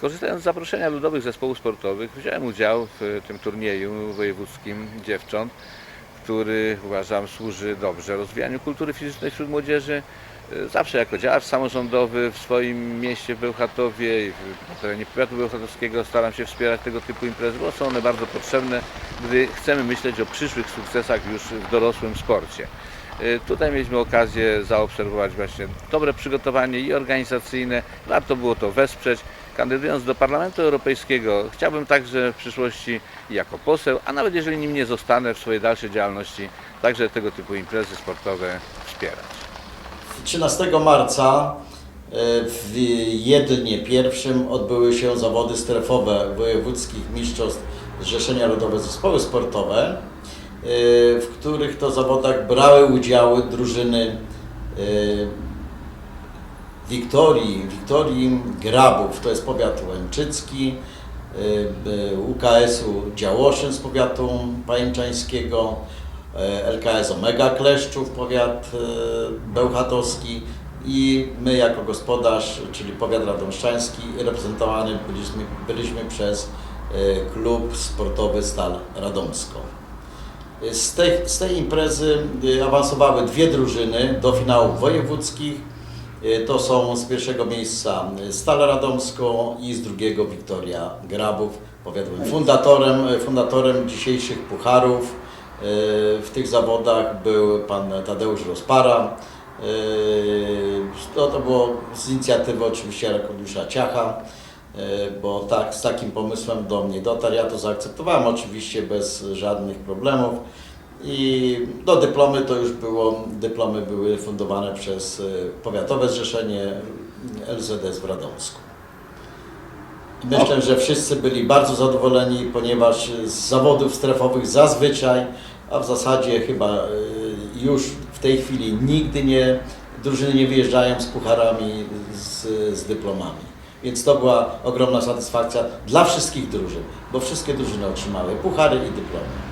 Korzystając z zaproszenia ludowych zespołów sportowych, wziąłem udział w tym turnieju wojewódzkim dziewcząt, który uważam służy dobrze rozwijaniu kultury fizycznej wśród młodzieży. Zawsze jako działacz samorządowy w swoim mieście w Bełchatowie i na terenie powiatu bełchatowskiego staram się wspierać tego typu imprezy, bo są one bardzo potrzebne, gdy chcemy myśleć o przyszłych sukcesach już w dorosłym sporcie. Y, Tutaj mieliśmy okazję zaobserwować właśnie dobre przygotowanie i organizacyjne. Warto było to wesprzeć. Kandydując do Parlamentu Europejskiego, chciałbym także w przyszłości jako poseł, a nawet jeżeli nim nie zostanę w swojej dalszej działalności, także tego typu imprezy sportowe wspierać. 13 marca e, w Jedlnie pierwszym odbyły się zawody strefowe wojewódzkich mistrzostw Zrzeszenia Ludowe Zespoły Sportowe, e, w których to zawodach brały udziały drużyny e, Wiktorii, Wiktorii Grabów, to jest powiat łęczycki, e, UKS-u Działoszyn z powiatu pajęczańskiego, e, LKS Omega Kleszczów, powiat bełchatowski i my jako gospodarz, czyli powiat radomszczański, reprezentowany byliśmy, byliśmy przez klub sportowy Stal Radomsko. Z tej, z tej imprezy y, awansowały dwie drużyny do finałów wojewódzkich. Y, To są z pierwszego miejsca y, Stal Radomsko i z drugiego Wiktoria Grabów. Powiadłem fundatorem, y, fundatorem dzisiejszych pucharów w tych zawodach był pan Tadeusz Rozpara. To, to było z inicjatywy oczywiście Arkadiusza Ciacha. Bo tak, z takim pomysłem do mnie dotarł. Ja to zaakceptowałem oczywiście bez żadnych problemów i do dyplomy to już było, dyplomy były fundowane przez e, Powiatowe Zrzeszenie LZS w Radomsku. Myślę, że wszyscy byli bardzo zadowoleni, ponieważ z zawodów strefowych zazwyczaj, a w zasadzie chyba e, już w tej chwili nigdy nie, drużyny nie wyjeżdżają z pucharami, z, z dyplomami. Więc to była ogromna satysfakcja dla wszystkich drużyn, bo wszystkie drużyny otrzymały puchary i dyplomy.